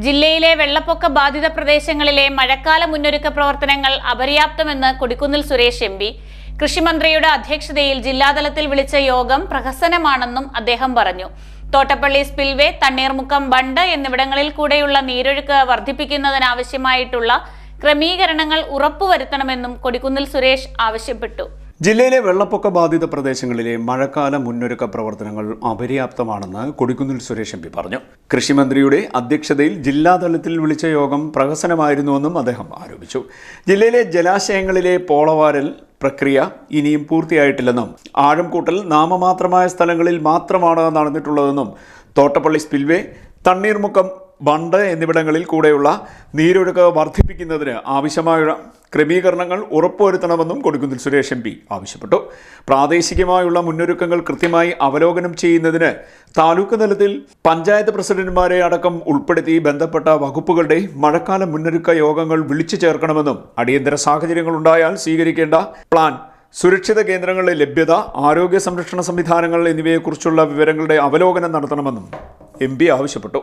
ജില്ലയിലെ വെള്ളപ്പൊക്ക ബാധിത പ്രദേശങ്ങളിലെ മഴക്കാല മുന്നൊരുക്ക പ്രവർത്തനങ്ങൾ അപര്യാപ്തമെന്ന് കൊടിക്കുന്നിൽ സുരേഷ് എം പി. കൃഷിമന്ത്രിയുടെ അധ്യക്ഷതയിൽ ജില്ലാതലത്തിൽ വിളിച്ച യോഗം പ്രഹസനമാണെന്നും അദ്ദേഹം പറഞ്ഞു. തോട്ടപ്പള്ളി സ്പിൽവേ തണ്ണീർമുക്കം ബണ്ട് എന്നിവിടങ്ങളിൽ കൂടെയുള്ള നീരൊഴുക്ക് വർദ്ധിപ്പിക്കുന്നതിനാവശ്യമായിട്ടുള്ള ക്രമീകരണങ്ങൾ ഉറപ്പുവരുത്തണമെന്നും കൊടിക്കുന്നിൽ സുരേഷ് ആവശ്യപ്പെട്ടു. ജില്ലയിലെ വെള്ളപ്പൊക്ക ബാധിത പ്രദേശങ്ങളിലെ മഴക്കാല മുന്നൊരുക്ക പ്രവർത്തനങ്ങൾ അപര്യാപ്തമാണെന്ന് കൊടിക്കുന്നിൽ സുരേഷ് എം പി പറഞ്ഞു. കൃഷിമന്ത്രിയുടെ അധ്യക്ഷതയിൽ ജില്ലാതലത്തിൽ വിളിച്ച യോഗം പ്രഹസനമായിരുന്നുവെന്നും അദ്ദേഹം ആരോപിച്ചു. ജില്ലയിലെ ജലാശയങ്ങളിലെ പോളവാരൽ പ്രക്രിയ ഇനിയും പൂർത്തിയായിട്ടില്ലെന്നും ആഴം കൂട്ടൽ നാമമാത്രമായ സ്ഥലങ്ങളിൽ മാത്രമാണ് നടന്നിട്ടുള്ളതെന്നും തോട്ടപ്പള്ളി സ്പിൽവേ തണ്ണീർമുക്കം ബണ്ട് എന്നിവിടങ്ങളിൽ കൂടെയുള്ള നീരൊഴുക്ക് വർദ്ധിപ്പിക്കുന്നതിന് ആവശ്യമായ ക്രമീകരണങ്ങൾ ഉറപ്പുവരുത്തണമെന്നും കൊടുക്കുന്നിൽ സുരേഷ് എം പി ആവശ്യപ്പെട്ടു. പ്രാദേശികമായുള്ള മുന്നൊരുക്കങ്ങൾ കൃത്യമായി അവലോകനം ചെയ്യുന്നതിന് താലൂക്ക് തലത്തിൽ പഞ്ചായത്ത് പ്രസിഡന്റുമാരെ അടക്കം ഉൾപ്പെടുത്തി ബന്ധപ്പെട്ട വകുപ്പുകളുടെ മഴക്കാല മുന്നൊരുക്ക യോഗങ്ങൾ വിളിച്ചു ചേർക്കണമെന്നും അടിയന്തര സാഹചര്യങ്ങൾ ഉണ്ടായാൽ സ്വീകരിക്കേണ്ട പ്ലാൻ സുരക്ഷിത കേന്ദ്രങ്ങളുടെ ലഭ്യത ആരോഗ്യ സംരക്ഷണ സംവിധാനങ്ങൾ എന്നിവയെക്കുറിച്ചുള്ള വിവരങ്ങളുടെ അവലോകനം നടത്തണമെന്നും എം ആവശ്യപ്പെട്ടു.